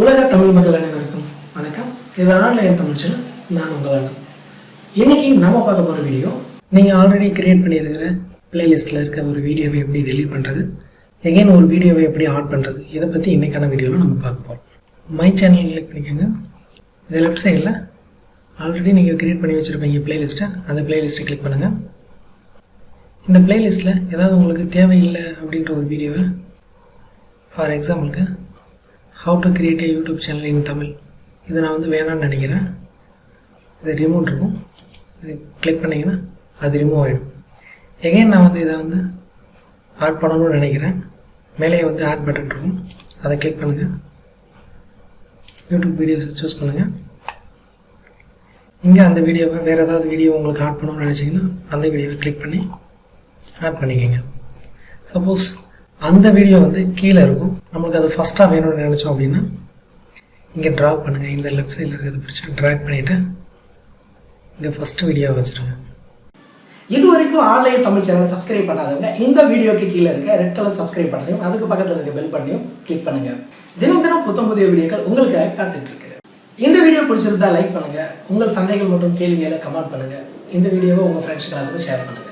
உலக தமிழ் மக்கள் அனைவருக்கும் வணக்கம். இது ஆன்லைன் தமிழ் சேனல் நான் உங்கள் அண்ணன் இன்னைக்கு நம்ம பார்க்க போகிற வீடியோ நீங்கள் ஆல்ரெடி கிரியேட் பண்ணியிருக்கிற பிளேலிஸ்ட்டில் இருக்க ஒரு வீடியோவை எப்படி டெலீட் பண்ணுறது எகைன் ஒரு வீடியோவை எப்படி ஆட் பண்ணுறது இதை பற்றி இன்னைக்கான வீடியோவில் நம்ம பார்க்க போகிறோம் மை சேனல் கிளிக் பண்ணிக்கோங்க. இது லெஃப்ட் சைடில் ஆல்ரெடி நீங்கள் கிரியேட் பண்ணி வச்சுருப்பீங்க பிளேலிஸ்ட்டை அந்த பிளேலிஸ்ட்டை கிளிக் பண்ணுங்கள் இந்த பிளேலிஸ்ட்டில் ஏதாவது உங்களுக்கு தேவையில்லை அப்படின்ற ஒரு வீடியோவை ஃபார் எக்ஸாம்பிளுக்கு how to create a YouTube channel in Tamil இதை நான் வந்து வேணாம்னு நினைக்கிறேன். இது ரிமூவ் இருக்கும். இது கிளிக் பண்ணிங்கன்னா அது ரிமூவ் ஆகிடும் எகைன் நான் வந்து இதை வந்து ஆட் பண்ணணும்னு நினைக்கிறேன். மேலே வந்து ஆட் பட்டன் இருக்கும். அதை கிளிக் பண்ணுங்கள் யூடியூப் வீடியோஸை சூஸ் பண்ணுங்கள் இங்கே அந்த வீடியோவை வேறு ஏதாவது வீடியோ உங்களுக்கு ஆட் பண்ணணும்னு நினச்சிங்கன்னா அந்த வீடியோவை கிளிக் பண்ணி ஆட் பண்ணிக்கோங்க. சப்போஸ் அந்த வீடியோ வந்து கீழே இருக்கும். நம்மளுக்கு அது ஃபஸ்ட்டாக வேணும்னு நினச்சோம் அப்படின்னா இங்கே ட்ராக் பண்ணுங்கள் இந்த லெஃப்ட் சைடில் இருக்கிறது பிடிச்சி ட்ராக் பண்ணிவிட்டு இங்கே ஃபஸ்ட்டு வீடியோவை வச்சுருங்க. இது வரைக்கும் ஆன்லைன் தமிழ் சேனலை சப்ஸ்கிரைப் பண்ணாதவங்க இந்த வீடியோக்கு கீழே இருக்க ரெட் கலர் சப்ஸ்கிரைப் பண்ணையும் அதுக்கு பக்கத்தில் இருக்க பெல் பண்ணியும் கிளிக் பண்ணுங்கள் தினம் தினம் புத்தம் புதிய வீடியோக்கள் உங்களுக்காக காத்துட்ருக்கு இந்த வீடியோ பிடிச்சிருந்தா லைக் பண்ணுங்கள் உங்கள் சந்தைகள் மற்றும் கேள்விகளை கமெண்ட் பண்ணுங்கள் இந்த வீடியோவை உங்கள் ஃப்ரெண்ட்ஸ்க்கு எல்லாத்துக்கும் ஷேர் பண்ணுங்கள்